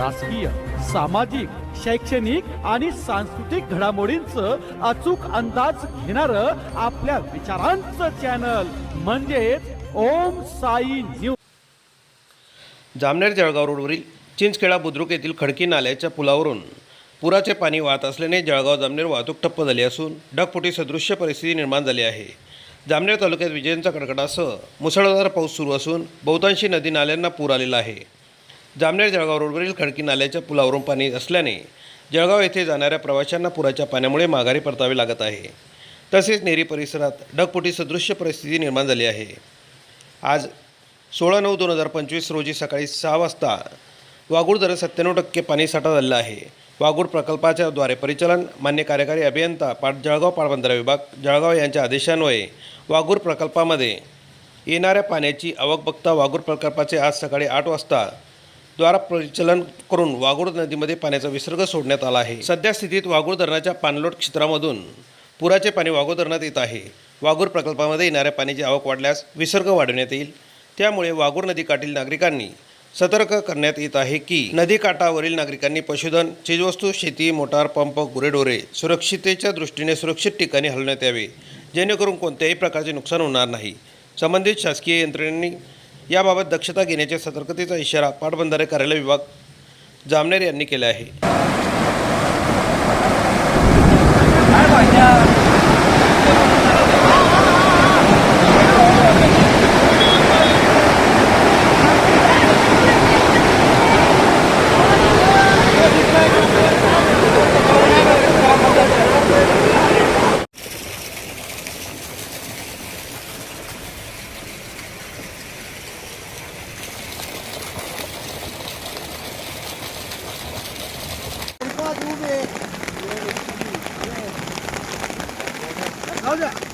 राजकीय सामाजिक शैक्षणिक आणि सांस्कृतिक घडामोडींचं अचूक अंदाज घेणार आपल्या विचारांचं चॅनल म्हणजेच ओम साई न्यूज जामनेर जळगाव रोडवरील चिंचखेडा बुद्रुक येथील खडकी नाल्याच्या पुलावरून पुराचे पाणी वाहत असल्याने जळगाव जामनेर वाहतूक ठप्प झाली असून ढगफुटी सदृश्य परिस्थिती निर्माण झाली आहे. जामनेर तालुक्यात विजेंचा कडकडासह मुसळधार पाऊस सुरू असून बहुतांशी नदी नाल्यांना पूर आलेला आहे. जामनेर जळगाव रोडवरील खडकी नाल्याच्या पुलावरून पाणी असल्याने जळगाव येथे जाणाऱ्या प्रवाशांना पुराच्या पाण्यामुळे माघारी परतावे लागत आहे. तसेच नेरी परिसरात ढगफुटी सदृश्य परिस्थिती निर्माण झाली आहे. आज सोळा नऊ दोन हजार पंचवीस रोजी सकाळी सहा वाजता वाघूड दर सत्त्याण्णव टक्के पाणीसाठा झालेला आहे. वाघूड प्रकल्पाच्या द्वारे परिचालन मान्य कार्यकारी अभियंता पाट जळगाव पाटबंधारा विभाग जळगाव यांच्या आदेशान्वये वाघूर प्रकल्पामध्ये येणाऱ्या पाण्याची आवक बघता वाघूर प्रकल्पाचे आज सकाळी आठ वाजता द्वारा प्रचलन करून वाघोड नदीमध्ये पाण्याचा विसर्ग सोडण्यात आला आहे. सध्या स्थितीत वाघोड धरणाच्या पाणलोट क्षेत्रामधून पुराचे पाणी वाघोड धरणात येत आहे. वाघूर प्रकल्पामध्ये येणाऱ्या पाण्याची आवक वाढल्यास विसर्ग वाढवण्यात येईल. त्यामुळे वाघूर नदीकाठील नागरिकांनी सतर्क करण्यात येत आहे की नदीकाठावरील नागरिकांनी पशुधन चीजवस्तू शेती मोटार पंप गुरेढोरे सुरक्षितेच्या दृष्टीने सुरक्षित ठिकाणी हलवण्यात यावे. जेणेकरून कोणत्याही प्रकारचे नुकसान होणार नाही. संबंधित शासकीय यंत्रणांनी याबाबत दक्षता घेण्याच्या सतर्कतेचा इशारा पाटबंधारे कार्यालय विभाग जामनेर यांनी केला आहे. 好使